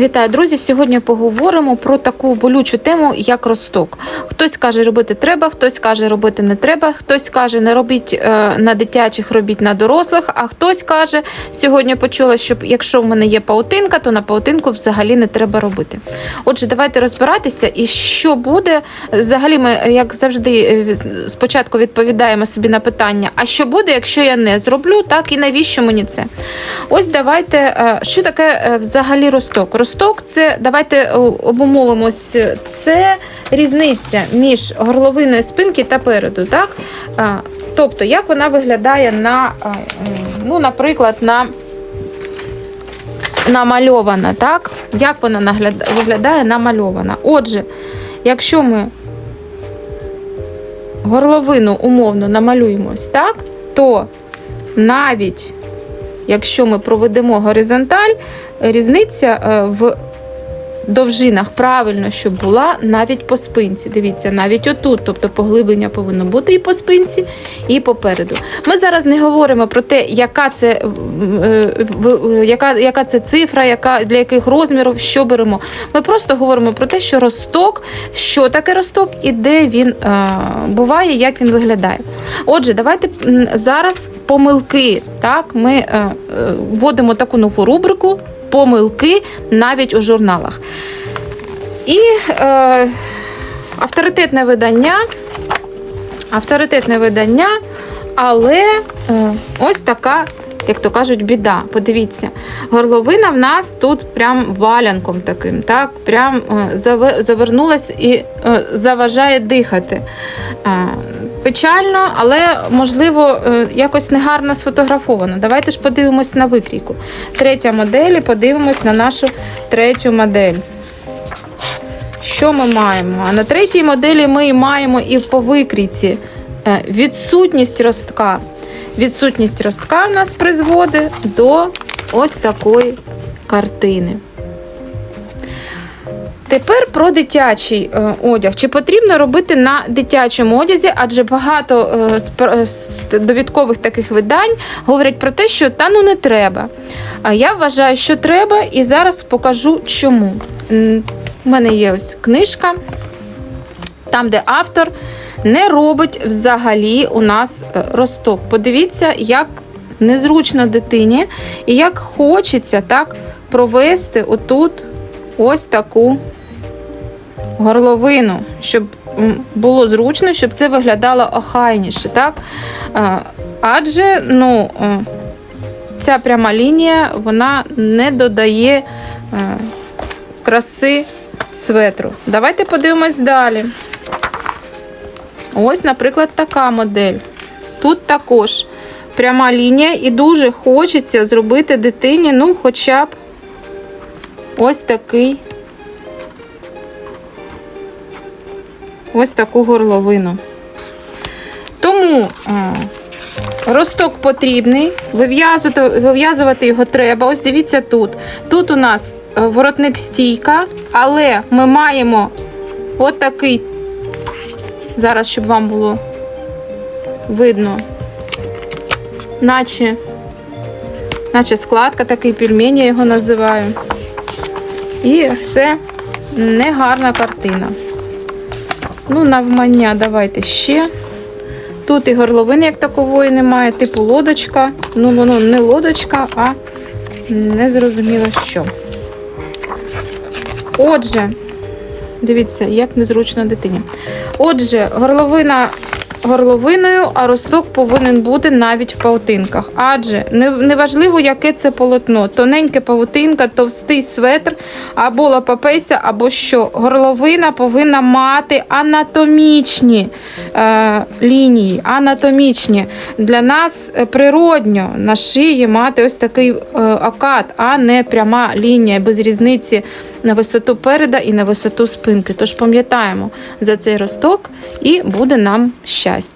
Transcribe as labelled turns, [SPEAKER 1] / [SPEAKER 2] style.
[SPEAKER 1] Вітаю, друзі! Сьогодні поговоримо про таку болючу тему, як росток. Хтось каже, робити треба, хтось каже, робити не треба, хтось каже, не робіть е, на дитячих, робіть на дорослих. А хтось каже, сьогодні почула, що якщо в мене є паутинка, то на паутинку взагалі не треба робити. Отже, давайте розбиратися, і що буде. Взагалі, ми, як завжди, е, спочатку відповідаємо собі на питання: а що буде, якщо я не зроблю, так і навіщо мені це? Ось давайте, е, що таке взагалі росток? Росток це давайте е, обумовимось. Це різниця між горловиною спинки та переду. Так? Тобто, як вона виглядає на, ну, наприклад, на намальована, так? Як вона виглядає намальована? Отже, якщо ми горловину умовно намалюємо ось так, то навіть якщо ми проведемо горизонталь, різниця е, в довжинах правильно, щоб була навіть по спинці. Дивіться, навіть отут, тобто поглиблення повинно бути і по спинці, і попереду. Ми зараз не говоримо про те, яка це, е, яка, яка це цифра, яка, для яких розмірів, що беремо. Ми просто говоримо про те, що росток, що таке росток і де він е, буває, як він виглядає. Отже, давайте зараз помилки. Так, ми е, е, вводимо таку нову рубрику помилки навіть у журналах. І е, авторитетне видання. Авторитетне видання, але е, ось така, як то кажуть, біда. Подивіться, горловина в нас тут прям валянком таким, так, прям е, завернулась і е, заважає дихати. Е, Печально, але можливо якось негарно сфотографовано. Давайте ж подивимось на викрійку. Третя модель і подивимось на нашу третю модель. Що ми маємо? А на третій моделі ми маємо і по викрійці відсутність ростка. Відсутність ростка в нас призводить до ось такої картини. Тепер про дитячий е, одяг. Чи потрібно робити на дитячому одязі? Адже багато е, е, довідкових таких видань говорять про те, що та ну не треба. Я вважаю, що треба, і зараз покажу чому. У мене є ось книжка, там, де автор не робить взагалі у нас е, росток. Подивіться, як незручно дитині, і як хочеться так провести отут ось таку горловину, щоб було зручно, щоб це виглядало охайніше. Так? Е, Адже ну, е, ця пряма лінія вона не додає краси светру. Давайте подивимось далі. Ось, наприклад, така модель. Тут також пряма лінія, і дуже хочеться зробити дитині, ну, хоча б ось такий. Ось таку горловину. Тому росток потрібний, вив'язувати, його треба. Ось дивіться тут. Тут у нас е, воротник стійка, але ми маємо отакий, зараз, щоб вам було видно, наче, наче складка, такий пельмень, я його називаю. І все негарна картина. Ну, навмання давайте ще. Тут і горловини, як такової, немає, типу лодочка. Ну, воно не лодочка, а не зрозуміло що. Отже, дивіться, як незручно дитині. Отже, горловина горловиною, а росток повинен бути навіть в павутинках. Адже неважливо, яке це полотно. Тоненьке павутинка, товстий светр, або лапапейся, або що. Горловина повинна мати анатомічні е, лінії, анатомічні. Для нас е, природньо на шиї мати ось такий е, акат, а не пряма лінія без різниці на висоту переда і на висоту спинки. Тож пам'ятаємо за цей росток і буде нам щастя.